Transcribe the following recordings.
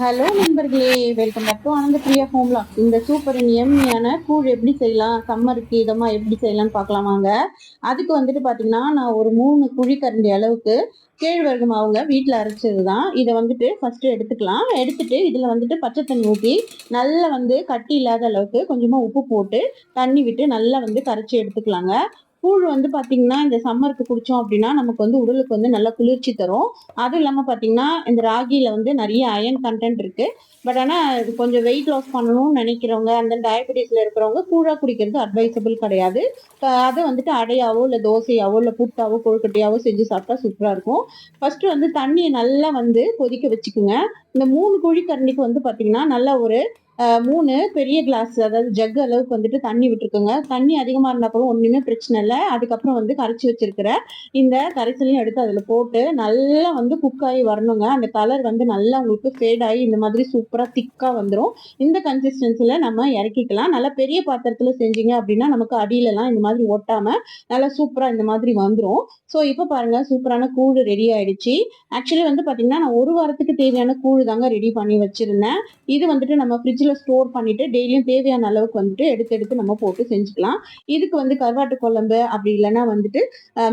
Hello நண்பர்களே. Welcome back to ஆனந்த பிரியா ஹோம்லா இந்த super எம்மியான கூழ் எப்படி செய்யலாம்? சம்மருக்கு இதமாக எப்படி செய்யலாம்னு பார்க்கலாம் வாங்க. அதுக்கு வந்துட்டு பார்த்தீங்கன்னா நான் ஒரு மூணு குழிக்கரண்டி அளவுக்கு கேழ்வரகு மாவுங்க வீட்டில் அரைச்சது தான் இதை வந்துட்டு ஃபஸ்ட்டு எடுத்துக்கலாம். எடுத்துட்டு இதில் வந்துட்டு பச்சை தண்ணி ஊற்றி நல்லா வந்து கட்டி இல்லாத அளவுக்கு கொஞ்சமாக உப்பு போட்டு தண்ணி விட்டு நல்லா வந்து கரைச்சி எடுத்துக்கலாங்க. கூழ் வந்து பார்த்தீங்கன்னா இந்த சம்மருக்கு குடித்தோம் அப்படின்னா நமக்கு வந்து உடலுக்கு வந்து நல்லா குளிர்ச்சி தரும். அதுவும் இல்லாமல் பார்த்தீங்கன்னா இந்த ராகியில் வந்து நிறைய அயன் கண்டென்ட் இருக்குது பட் ஆனால் கொஞ்சம் வெயிட் லாஸ் பண்ணணும்னு நினைக்கிறவங்க அந்த டயபெட்டிஸில் இருக்கிறவங்க கூழாக குடிக்கிறது அட்வைசபிள் கிடையாது. அதை வந்துட்டு அடையாவோ இல்லை தோசையாவோ இல்லை புட்டாவோ கொழுக்கட்டையாவோ செஞ்சு சாப்பிட்டா சூப்பராக இருக்கும். ஃபஸ்ட்டு வந்து தண்ணியை நல்லா வந்து கொதிக்க வச்சுக்கோங்க. இந்த மூணு குழி கரண்டிக்கு வந்து பார்த்தீங்கன்னா நல்லா ஒரு மூணு பெரிய கிளாஸ் அதாவது ஜக் அளவுக்கு வந்துட்டு தண்ணி விட்டுருக்குங்க. தண்ணி அதிகமாக இருந்தால் கூட ஒன்றுமே பிரச்சனை இல்லை. அதுக்கப்புறம் வந்து கரைச்சி வச்சிருக்கிற இந்த கரைசலையும் எடுத்து அதில் போட்டு நல்லா வந்து குக் ஆகி வரணுங்க. அந்த கலர் வந்து நல்லா உங்களுக்கு ஃபேட் ஆகி இந்த மாதிரி சூப்பராக திக்காக வந்துடும் இந்த கன்சிஸ்டன்சியில் நம்ம இறக்கிக்கலாம். நல்லா பெரிய பாத்திரத்தில் செஞ்சீங்க அப்படின்னா நமக்கு அடியிலலாம் இந்த மாதிரி ஒட்டாமல் நல்லா சூப்பராக இந்த மாதிரி வந்துடும் ஸோ இப்போ பாருங்கள் சூப்பரான கூழ் ரெடி ஆயிடுச்சு. ஆக்சுவலி வந்து பார்த்தீங்கன்னா நான் ஒரு வாரத்துக்கு தேவையான கூழ் தாங்க ரெடி பண்ணி வச்சுருந்தேன். இது வந்துட்டு நம்ம ஃப்ரிட்ஜில் ஸ்டோர் பண்ணிட்டு டெய்லியும் தேவையான அளவுக்கு வந்துட்டு எடுத்து எடுத்து நம்ம போட்டு செஞ்சுக்கலாம். இதுக்கு வந்து கருவாட்டு குழம்பு அப்படி இல்லைன்னா வந்துட்டு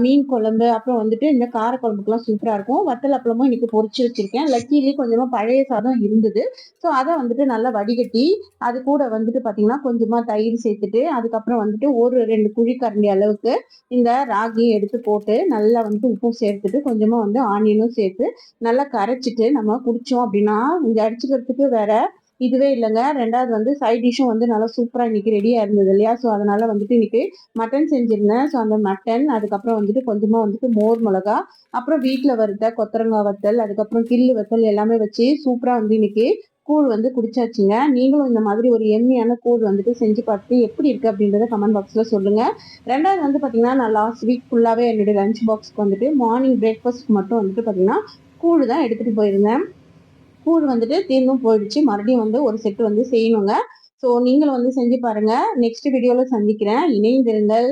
மீன் குழம்பு அப்புறம் வந்துட்டு இந்த கார குழம்புக்குலாம் சூப்பராக இருக்கும். வத்தல் அப்பளமும் இன்னைக்கு பொரிச்சு வச்சிருக்கேன். லக்கீலி கொஞ்சமாக பழைய சாதம் இருந்தது. ஸோ அதை வந்துட்டு நல்லா வடிகட்டி அது கூட வந்துட்டு பார்த்தீங்கன்னா கொஞ்சமாக தயிர் சேர்த்துட்டு அதுக்கப்புறம் வந்துட்டு ஒரு ரெண்டு குழி கரண்டி அளவுக்கு இந்த ராகியும் எடுத்து போட்டு நல்லா வந்துட்டு உப்பும் சேர்த்துட்டு கொஞ்சமாக வந்து ஆனியனும் சேர்த்து நல்லா கரைச்சிட்டு நம்ம குடிச்சோம் அப்படின்னா இங்கே அடிச்சுக்கிறதுக்கு வேற இதுவே இல்லைங்க. ரெண்டாவது வந்து சைட் டிஷ்ஷும் வந்து நல்லா சூப்பராக இன்றைக்கி ரெடியாக இருந்தது இல்லையா? ஸோ அதனால் வந்துட்டு இன்றைக்கி மட்டன் செஞ்சுருந்தேன். ஸோ அந்த மட்டன் அதுக்கப்புறம் வந்துட்டு கொஞ்சமாக வந்துட்டு மோர் மிளகா அப்புறம் வீட்டில் வறுத்த கொத்தரங்காய் வத்தல் அதுக்கப்புறம் கில்லு வத்தல் எல்லாமே வச்சு சூப்பராக வந்து இன்னைக்கு கூழ் வந்து குடிச்சாச்சுங்க. நீங்களும் இந்த மாதிரி ஒரு எம்மியான கூழ் வந்துட்டு செஞ்சு பார்த்து எப்படி இருக்குது அப்படின்றத கமெண்ட் பாக்ஸில் சொல்லுங்கள் ரெண்டாவது வந்து பார்த்திங்கன்னா நான் லாஸ்ட் வீக் ஃபுல்லாகவே என்னுடைய லஞ்ச் பாக்ஸ்க்கு வந்துட்டு மார்னிங் பிரேக்ஃபாஸ்ட் மட்டும் வந்துட்டு பார்த்தீங்கன்னா கூழ் தான் எடுத்துகிட்டு போயிருந்தேன். கூழ் வந்துட்டு தீர்ந்தும் போயிடுச்சு. மறுபடியும் வந்து ஒரு செட்டு வந்து செய்யணுங்க. ஸோ நீங்களும் வந்து செஞ்சு பாருங்க. நெக்ஸ்ட் வீடியோவில் சந்திக்கிறேன். இணைந்திருங்கள்.